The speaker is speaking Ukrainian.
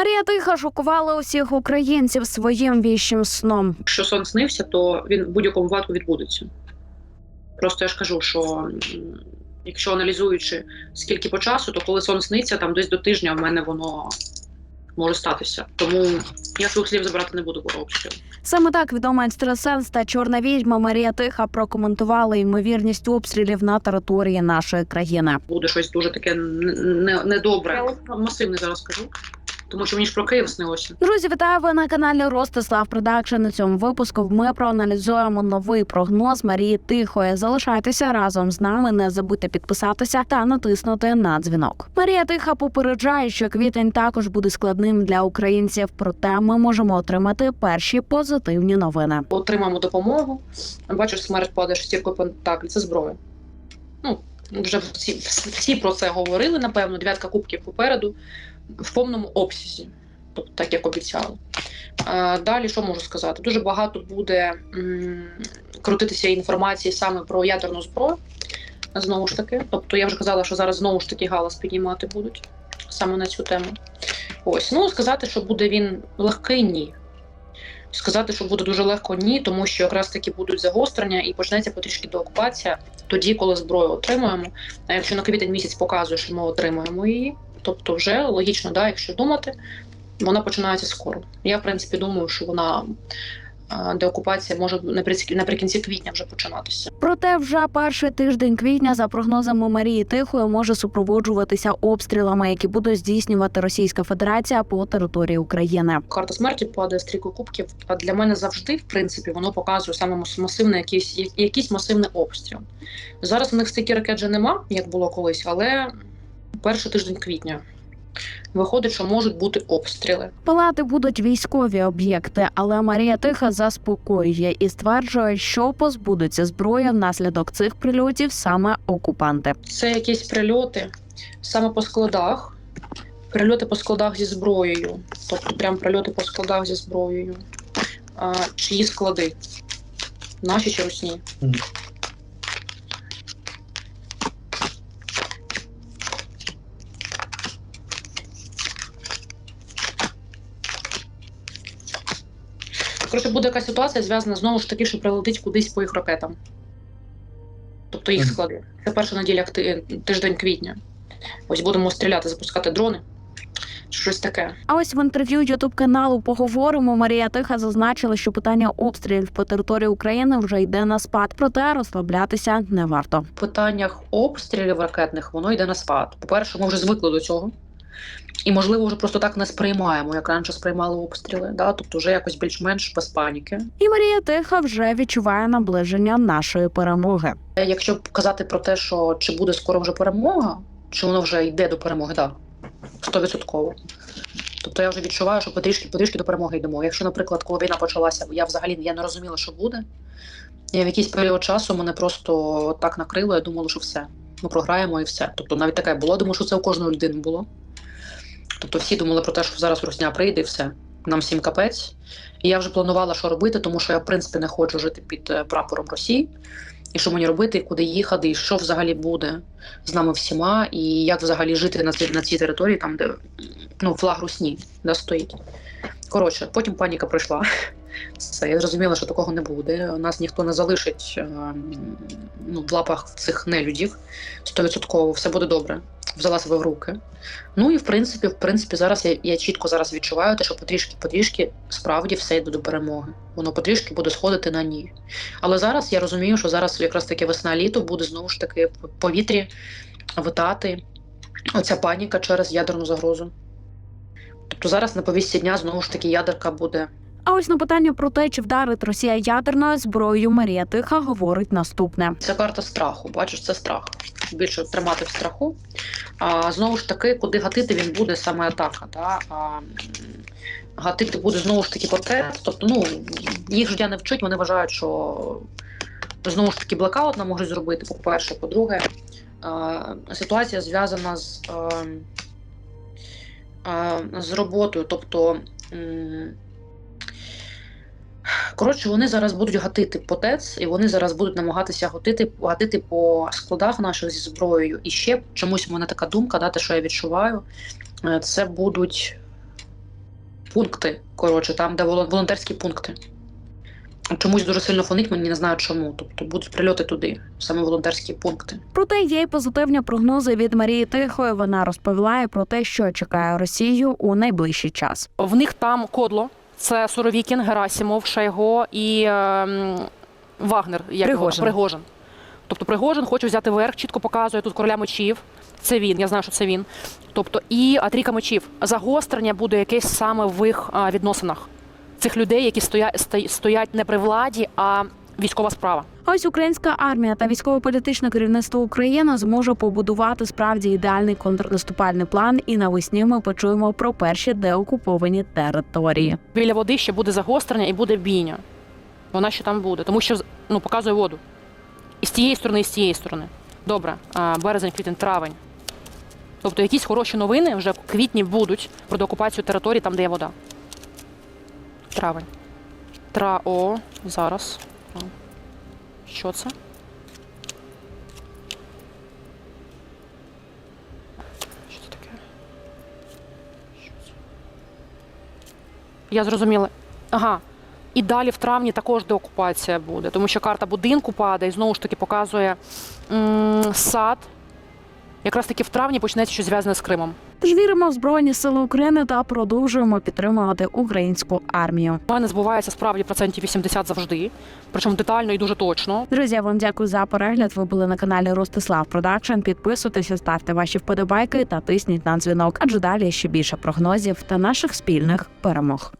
Марія Тиха шокувала усіх українців своїм віщим сном. Якщо сон снився, то він в будь-якому випадку відбудеться. Просто я ж кажу, що якщо аналізуючи скільки по часу, то коли сон сниться, там десь до тижня в мене воно може статися. Тому я своїх слів забирати не буду обстріл. Саме так відома екстрасенс та чорна відьма Марія Тиха прокоментували ймовірність обстрілів на території нашої країни. Буде щось дуже таке не- недобре. Я масивне зараз скажу, тому що мені ж про Київ снилося. Друзі, вітаю ви на каналі Ростислав Продакшн. У цьому випуску ми проаналізуємо новий прогноз Марії Тихої. Залишайтеся разом з нами. Не забудьте підписатися та натиснути на дзвінок. Марія Тиха попереджає, що квітень також буде складним для українців. Проте ми можемо отримати перші позитивні новини. Отримаємо допомогу. Бачиш, смерть падає шестіркою пентаклі. Це зброя. Ну, вже всі, всі про це говорили, напевно. Дев'ятка кубків попереду в повному обсязі, тобто так як обіцяли. Далі що можу сказати? Дуже багато буде крутитися інформації саме про ядерну зброю. Знову ж таки, тобто я вже казала, що зараз знову ж таки галас піднімати будуть саме на цю тему. Ось, ну сказати, що буде він легкий, ні. Сказати, що буде дуже легко, ні, тому що якраз таки будуть загострення і почнеться потрішки деокупація тоді, коли зброю отримуємо. А якщо на квітень місяць показує, що ми отримуємо її, тобто вже логічно, да, якщо думати, вона починається скоро. Я, в принципі, думаю, що вона деокупація може наприкінці- квітня вже починатися. Проте вже перший тиждень квітня, за прогнозами Марії Тихої, може супроводжуватися обстрілами, які буде здійснювати Російська Федерація по території України. Карта смерті падає з трійкою кубків. А для мене завжди, в принципі, воно показує саме мас- масивний якийсь, якийсь масивний обстріл. Зараз у них стільки ракет вже нема, як було колись, але перший тиждень квітня. Виходить, що можуть бути обстріли. Палати будуть військові об'єкти, але Марія Тиха заспокоює і стверджує, що позбудуться зброї внаслідок цих прильотів саме окупанти. Це якісь прильоти саме по складах, прильоти по складах зі зброєю, тобто прям прильоти по складах зі зброєю. А, чиї склади? Наші чи русні? Коротше, буде якась ситуація зв'язана знову ж таки, що прилетить кудись по їх ракетам. Тобто їх склади. Це перша неділя тиждень квітня. Ось будемо стріляти, запускати дрони. Щось таке. А ось в інтерв'ю Ютуб каналу поговоримо. Марія Тиха зазначила, що питання обстрілів по території України вже йде на спад, проте розслаблятися не варто. В питаннях обстрілів ракетних воно йде на спад. По-перше, ми вже звикли до цього. І, можливо, вже просто так не сприймаємо, як раніше сприймали обстріли. Да? Тобто вже якось більш-менш без паніки. І Марія Тиха вже відчуває наближення нашої перемоги. Е, Якщо казати про те, що чи буде скоро вже перемога, чи воно вже йде до перемоги, так. Стовідсотково. Тобто я вже відчуваю, що потрішки потрішки до перемоги йдемо. Якщо, наприклад, коли війна почалася, я взагалі я не розуміла, що буде. І в якийсь період часу мене просто так накрило, я думала, що все. Ми програємо і все. Тобто навіть таке було, думаю, що це у кожної людини було. Тобто всі думали про те, що зараз Русня прийде і все. Нам всім капець. І я вже планувала, що робити, тому що я, в принципі, не хочу жити під е, прапором Росії. І що мені робити, і куди їхати, і що взагалі буде з нами всіма, і як взагалі жити на цій, на цій території, там, де ну, флаг Русні да, стоїть. Коротше, потім паніка пройшла. Все, я зрозуміла, що такого не буде. Нас ніхто не залишить е, ну, в лапах цих нелюдів. Стовідсотково, все буде добре. Взяла себе в руки. Ну і в принципі, в принципі, зараз я, я чітко зараз відчуваю те, що потрішки, потрішки справді все йде до перемоги. Воно потрішки буде сходити на ні. Але зараз я розумію, що зараз якраз таки весна-літо буде знову ж таки в повітрі витати оця паніка через ядерну загрозу. Тобто зараз на повістці дня знову ж таки ядерка буде. А ось на питання про те, чи вдарить Росія ядерною зброєю, Марія Тиха говорить наступне. Це карта страху. Бачиш, це страх. Більше тримати в страху. А знову ж таки, куди гатити він буде саме атака. Да? А, гатити буде знову ж таки портрет. Тобто, ну їх життя не вчить, вони вважають, що знову ж таки блекаут нам можуть зробити. По-перше, по-друге, а, ситуація зв'язана з, з роботою. Тобто. Коротше, вони зараз будуть гатити по ТЕЦ, і вони зараз будуть намагатися гатити, гатити по складах наших зі зброєю. І ще чомусь у мене така думка, да, те, що я відчуваю, е, це будуть пункти. Коротше, там, де волон- волонтерські пункти. Чомусь дуже сильно фонить, мені не знаю чому. Тобто будуть прильоти туди, саме волонтерські пункти. Проте є й позитивні прогнози від Марії Тихої. Вона розповіла і про те, що чекає Росію у найближчий час. В них там кодло. Це Суровікін, Герасімов, Шайго і е, Вагнер, як його? Пригожин. Пригожин. Тобто Пригожин хоче взяти верх, чітко показує тут короля мечів. Це він, я знаю, що це він. Тобто, і трійка мечів. Загострення буде якесь саме в їх відносинах цих людей, які стоять, сто- стоять не при владі, а військова справа. Ось українська армія та військово-політичне керівництво України зможе побудувати справді ідеальний контрнаступальний план. І навесні ми почуємо про перші деокуповані території. Біля води ще буде загострення і буде бійня. Вона ще там буде, тому що ну, показує воду. І з тієї сторони, і з тієї сторони. Добре, березень, квітень, травень. Тобто якісь хороші новини вже в квітні будуть про деокупацію території там, де є вода. Травень. Тра. Зараз. Що це? Що це таке? Що це? Я зрозуміла. Ага. І далі в травні також деокупація буде, тому що карта будинку падає і знову ж таки показує м, сад. Якраз таки в травні почнеться щось зв'язане з Кримом. Тож віримо в збройні сили України та продовжуємо підтримувати українську армію. У мене збувається справді процентів 80 завжди, причому детально і дуже точно. Друзі, я вам дякую за перегляд. Ви були на каналі Ростислав Продакшн. Підписуйтеся, ставте ваші вподобайки та тисніть на дзвінок. Адже далі ще більше прогнозів та наших спільних перемог.